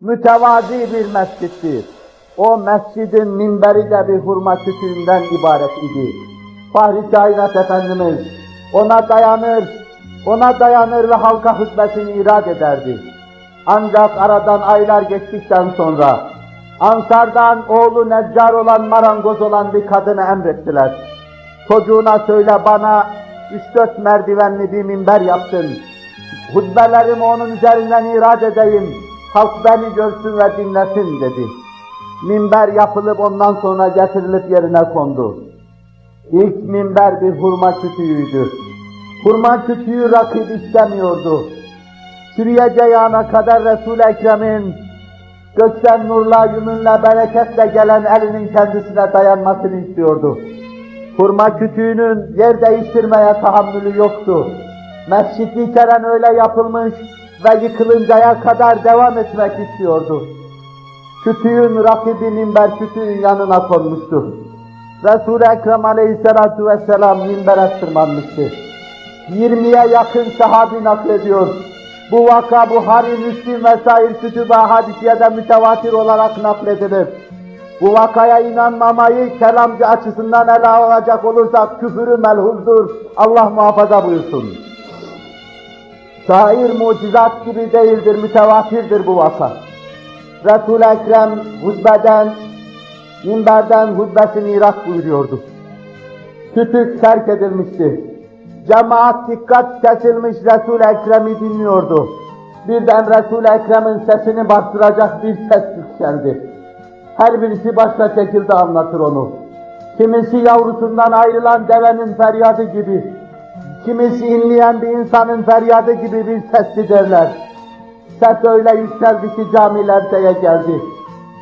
mütevazi bir mescittir. O mescidin minberi de bir hurma kütüğünden ibaret idi. Fahri Kainat Efendimiz ona dayanır, ona dayanır ve halka hutbesini irad ederdi. Ancak aradan aylar geçtikten sonra Ansar'dan oğlu neccar olan marangoz olan bir kadını emrettiler. Çocuğuna söyle bana üç dört merdivenli bir minber yapsın. Hutbelerimi onun üzerinden irad edeyim. Halk beni görsün ve dinlesin dedi. Minber yapılıp ondan sonra getirilip yerine kondu. İlk minber bir hurma kütüğüydü. Hurma kütüğü rakip istemiyordu. Süriyeceği ana kadar Resul-i Ekrem'in gökten nurla, yümünle, bereketle gelen elinin kendisine dayanmasını istiyordu. Hurma kütüğünün yer değiştirmeye tahammülü yoktu. Mescid-i Keren öyle yapılmış ve yıkılıncaya kadar devam etmek istiyordu. Kütüğün rakibi minber kütüğün yanına konmuştu. Resul-i Ekrem aleyhissalatu vesselam minbere tırmanmıştı. 20'ye yakın sahabi naklediyor. Bu vaka Buhari, Müslim vesaire kütüb-i hadisiyede mütevatir olarak nakledilir. Bu vakaya inanmamayı kelamcı açısından ele alacak olursak küfürü melhuzdur. Allah muhafaza buyursun. Şair mucizat gibi değildir, mütevatirdir bu vaka. Resul-i Ekrem hutbeden, minberden hutbesini irak buyuruyordu. Kütük terk edilmişti. Cemaat dikkat kesilmiş Resul-i Ekrem'i dinliyordu. Birden Resul-i Ekrem'in sesini bastıracak bir ses yükseldi. Her birisi başka şekilde anlatır onu. Kimisi yavrusundan ayrılan devenin feryadı gibi, kimisi inleyen bir insanın feryadı gibi bir sesli derler. Ses öyle yükseldi ki camilerdeye geldi.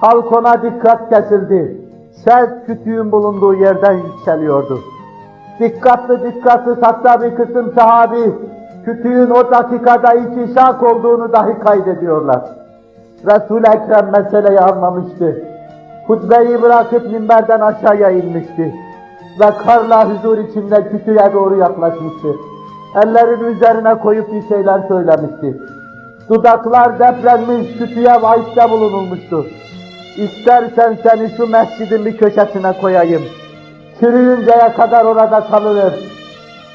Halk ona dikkat kesildi. Ses kütüğün bulunduğu yerden yükseliyordu. Dikkatli dikkatli hatta bir kısım sahabi kütüğün o dakikada iki şak olduğunu dahi kaydediyorlar. Resul-i Ekrem meseleyi anlamıştı. Hutbeyi bırakıp minberden aşağıya inmişti. Ve karla huzur içinde kütüğe doğru yaklaşmıştı. Ellerini üzerine koyup bir şeyler söylemişti. Dudaklar depremmiş, kütüğe vaizde bulunulmuştu. İstersen seni şu mescidin bir köşesine koyayım. Çürüyünceye kadar orada kalır.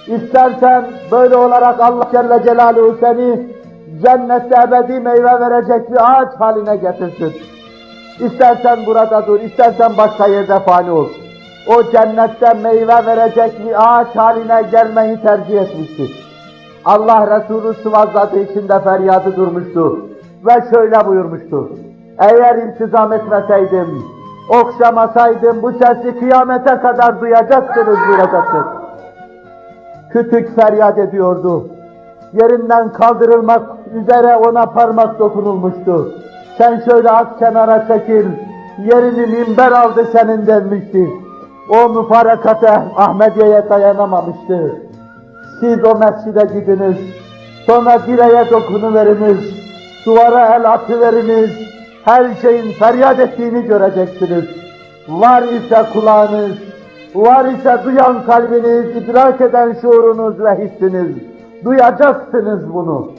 İstersen böyle olarak Allah Celle Celaluhu seni cennette ebedi meyve verecek bir ağaç haline getirsin. İstersen burada dur, istersen başka yerde fani ol. O cennette meyve verecek bir ağaç haline gelmeyi tercih etmiştir. Allah Resulü sıvazladığı içinde feryadı durmuştu ve şöyle buyurmuştu. Eğer iltizam etmeseydim, okşamasaydım bu sesi kıyamete kadar duyacaksınız, duyacaksınız. Kütük feryat ediyordu. Yerinden kaldırılmak üzere ona parmak dokunulmuştu. Sen şöyle az kenara çekil, yerini minber aldı senin denmişti. O müfarakate Ahmediye'ye dayanamamıştı. Siz o mescide gidiniz, sonra direğe dokunuveriniz, duvara el atıveriniz, her şeyin feryat ettiğini göreceksiniz. Var ise kulağınız, var ise duyan kalbiniz, idrak eden şuurunuz ve hissiniz. Duyacaksınız bunu.